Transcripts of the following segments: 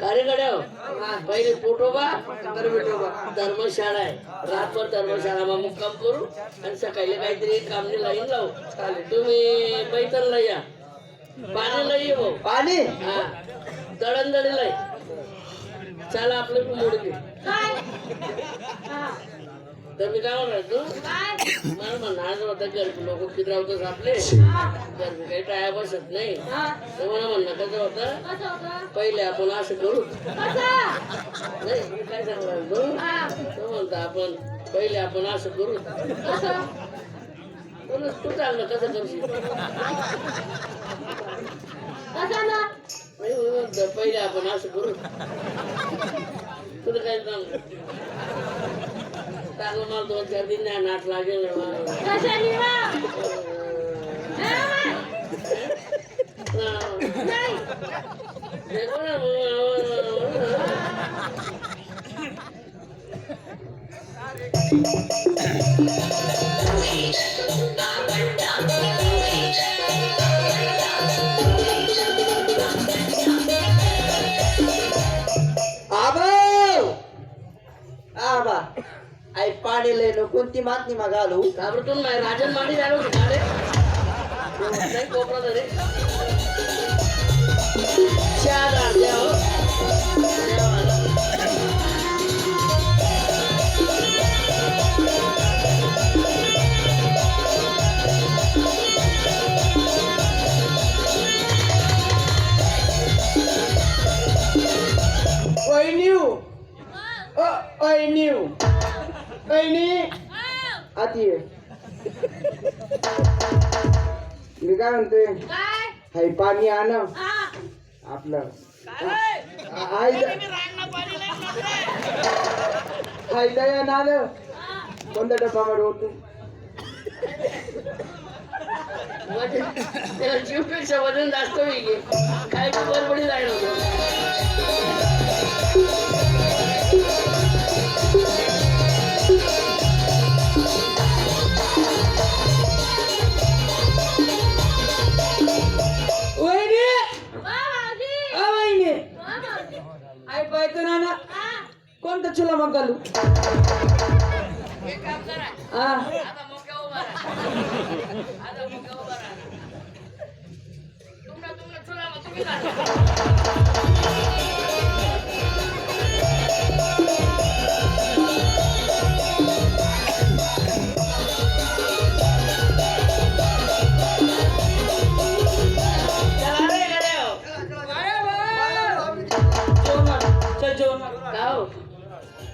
कार्यकडे पहिले पोटोबा धर्मशाळा आहे. रातभर धर्मशाळा मुक्काम करू आणि सकाळी काहीतरी कामने लाईन लावू. तुम्ही पैठणला या. पाणीला ये भाऊ. पाणी? हा. दळणदळीला आहे चला आपलं मोड घे तर मी काय म्हणणार तू मला म्हणणार होतं गरबी लोक किती राहतोस आपले. गरबी काही टाया बसत नाही. तर मला म्हणणं कसं होतं? पहिले आपण असं करू. नाही मी काय सांगणार तो म्हणतो आपण पहिले आपण असं करू. बोल, तू चाललं कसं करशील? पहिले आपण असं करू. तुला काय सांग? चांगलं मला दोन चार दिन नाही नाट लागेल आबा आबा आई पाणी लय न कोणती मातनी मग घालू घाबरतून नाही राजन माडी झालो की रे? नाही कोपरा रे हो. वहिनीव अ वहिनीव वहिनी आती ये. मी काय म्हणतोय? हाय पाणी आण. आपलं. हाय. हाय दया नालं. कोणत्या डब्बामध्ये होतो म्हणजे त्याला जीवपेक्षा वजन जास्त वेगळे काय बडबडी जायला होतं. उभा राहा. तुमला तुमला चुला मग तुम्ही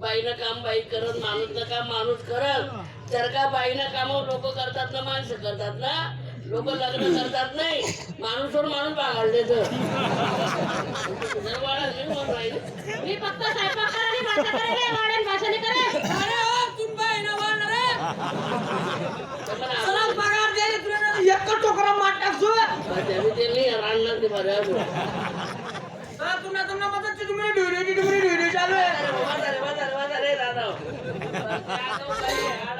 बाईनं काम बाई करत माणूसनं काम माणूस करत. जर का बाईनं काम लोक करतात ना माणसं करतात ना? लोक लग्न करतात नाही. माणूसवर माणूस बागायला देत. मी फक्त तर टोकरा ते. नाही रांडणार ते बरं अजून. तुला तुला मदत तुम्ही ढोरे ढोरे ढोरे चालू आहे. 了，我们家都分了。